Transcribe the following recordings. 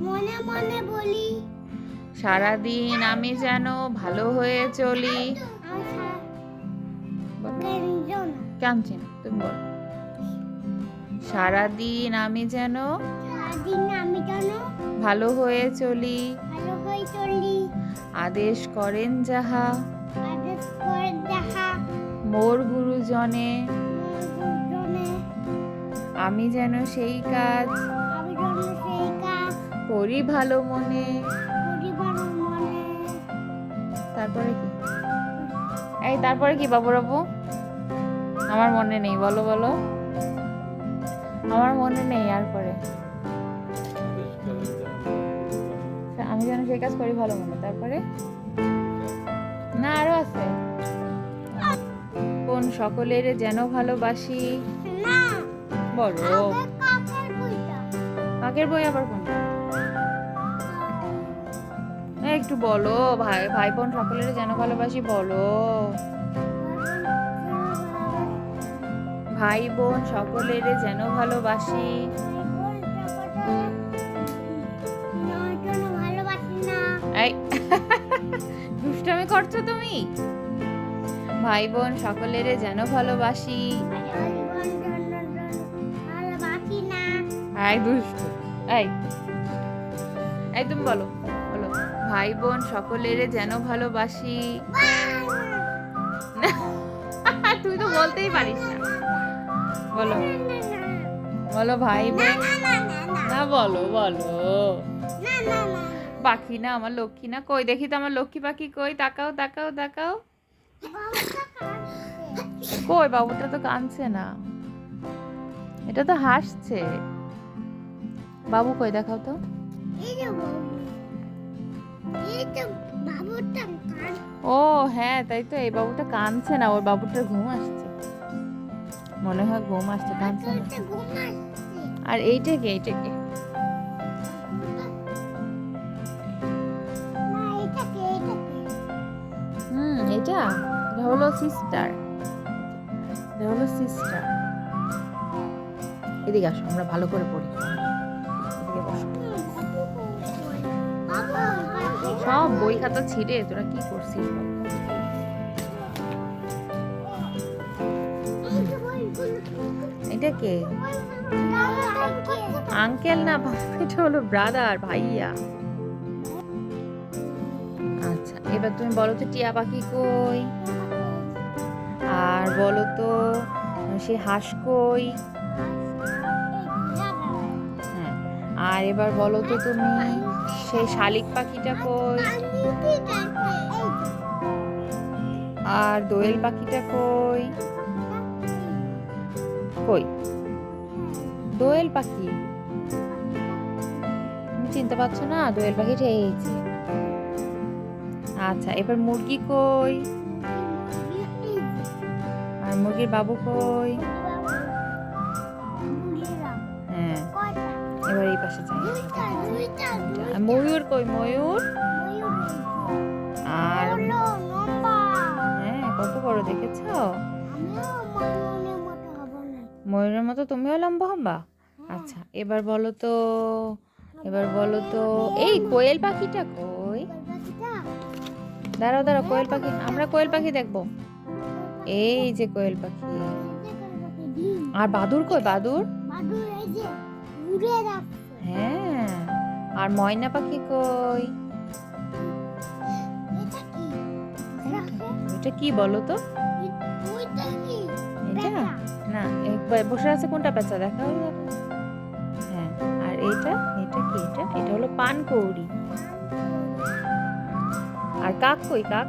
মনে মনে বলি সারাদিন আমি যেন ভালো হয়ে চলি। তুমি বলো। সারাদিন আমি যেন আমি যেন ভালো হয়ে চলি। ভালো করে চলি। আদেশ করেন যাহা। আদেশ করে দেখা মোর গুরুজনে আমি যেন সেই কাজ আমি যেন সেই কাজ করি ভালো মনে। তারপরে কি? এই তারপরে কি বাবু বাবু আমার মনে নেই বলো বলো। আমার মনে নেই আর পরে। আমি যেন সেই কাজ করি ভালো মনে তারপরে? না আরও আছে। কোন সকলের যেন ভালোবাসি? বলো। কাকের বই আবার কোনটা? একটু বলো, ভাই ভাই বোন সকলের যেন ভালোবাসি, বলো। ভাই বোন সকলের যেন ভালোবাসি। দুষ্টামি করছ তুমি? ভাই বোন সকলের যেন ভালোবাসি। এই, দুষ্ট। এই এই বলো। ভাই বোন সকলের যেন ভালোবাসি। তুই তো বলতেই পারিস না। বলো। বলো ভাই বোন না, বলো বলো। পাখি না, আমার লক্ষ্মী না। কই, দেখি তো আমার লক্ষ্মী পাখি কই। তাকাও তাকাও তাকাও। কই, বাবুটা তো কাঁদছে না। এটা তো হাসছে। বাবু কই, দেখাও তো। ও হ্যাঁ তাই তো এই বাবুটা কাঁদছে না ওর বাবুটার ঘুম আসছে। মনে হয় ঘুম আসছে কাঁদছে না। আর এইটা কে এইটা কে? হুম এটা এটা হলো সিস্টার এটা হলো সিস্টার এদিকে আসো আমরা ভালো করে পড়ি। এদিকে বসো। সব বই খাতা ছিঁড়ে তোরা কি করছিস? এটা কে? আঙ্কেল না, এটা হলো ব্রাদার, ভাইয়া। আচ্ছা এবার তুমি বলো তো, টিয়া পাখি কই? আর বলো তো, সে হাঁস কই? আর এবার বলো তো তুমি, সেই শালিক পাখিটা কই? আর দোয়েল পাখিটা কই? কই? দোয়েল পাখি? তুমি চিনতে পারছ না? দোয়েল এই যে। আচ্ছা এবার মুরগি কই? আর মুরগির বাবু কই? এবার এই পাশে যাই। ময়ূর কই? ময়ূর? আর হ্যাঁ কত বড় দেখেছ? ময়ূরের মতো তুমিও লম্বা হবা? আচ্ছা এবার বলো তো এবার বলো তো এই কোয়েল পাখিটা কই? দাঁড়াও দাঁড়াও কোয়েল পাখি আমরা কোয়েল পাখি দেখব। এই যে কোয়েল পাখি। আর বাদুর কই? বাদুর? হ্যাঁ আর ময়না পাখি কই? এটা কি? বলো তো? এটা? না এই ব- বসে আছে কোনটা পেঁচা দেখা হ্যাঁ আর এইটা এটা কি এটা? এটা হলো পানকৌড়ি। আর কাক কই কাক?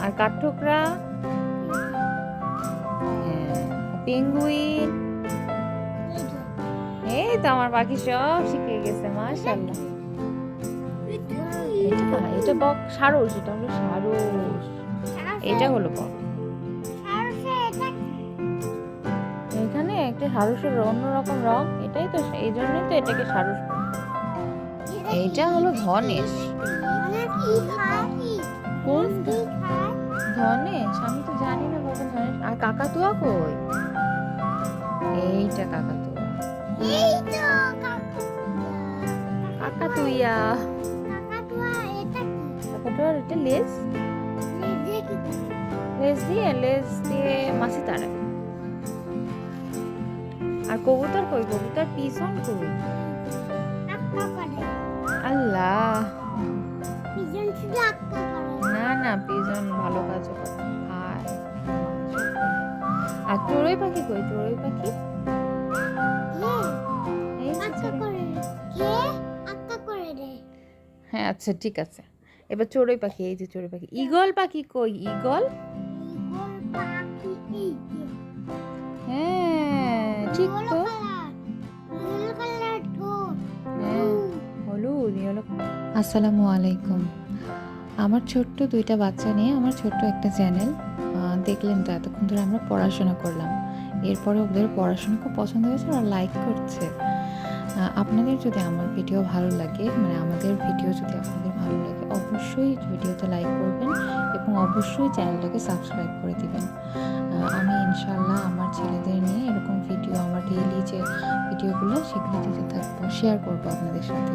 আর কাঠঠোকরা? হ্যাঁ পেঙ্গুইন? এই তো আমার পাখি সব শিখে গেছে, মাশাআল্লাহ। এটা এটা বক, সারস, এটা হলো সারস। এটা হলো বক। এখানে একটা সারসের অন্যরকম রং, এটাই তো এই জন্যই তো এটাকে সারস এইটা হলো ধনেশ। কোনটা? ধনেশ? আমি তো জানি না বাবা ধনেশ আর কাকাতুয়া কই? এইটা কাকাতুয়া। এই রিয়া কাকাতুয়া এটা কি? লেজ? লেজে দিয়ে, লেজ দিয়ে মাছি তাড়ায় আর কবুতর কই? কবুতর পিছন কই? আল্লাহ। না না পিজন ভালো কাজ করে। আর চড়ুই পাখি কই? চড়ুই পাখি? হ্যাঁ আচ্ছা ঠিক আছে। এবার চড়ুই পাখি এই যে চড়ুই পাখি। ঈগল পাখি কই? ঈগল? ইগল হ্যাঁ ঠিক তো। হ্যাঁ হলুদ আসসালামু আলাইকুম। আমার ছোট্ট দুইটা বাচ্চা নিয়ে আমার ছোট্ট একটা চ্যানেল দেখলেন তো এতক্ষণ ধরে আমরা পড়াশোনা করলাম। এরপরে ওদের পড়াশোনা খুব পছন্দ হয়েছে আর লাইক করছে। আপনাদের যদি আমার ভিডিও ভালো লাগে মানে আমাদের ভিডিও যদি আপনাদের ভালো লাগে, অবশ্যই ভিডিওতে লাইক করবেন এবং অবশ্যই চ্যানেলটাকে সাবস্ক্রাইব করে দিবেন। আমি ইনশাল্লাহ আমার ছেলেদের নিয়ে এরকম ভিডিও আমার ডেইলি যে ভিডিওগুলো সেগুলো দিতে থাকব শেয়ার করব আপনাদের সাথে।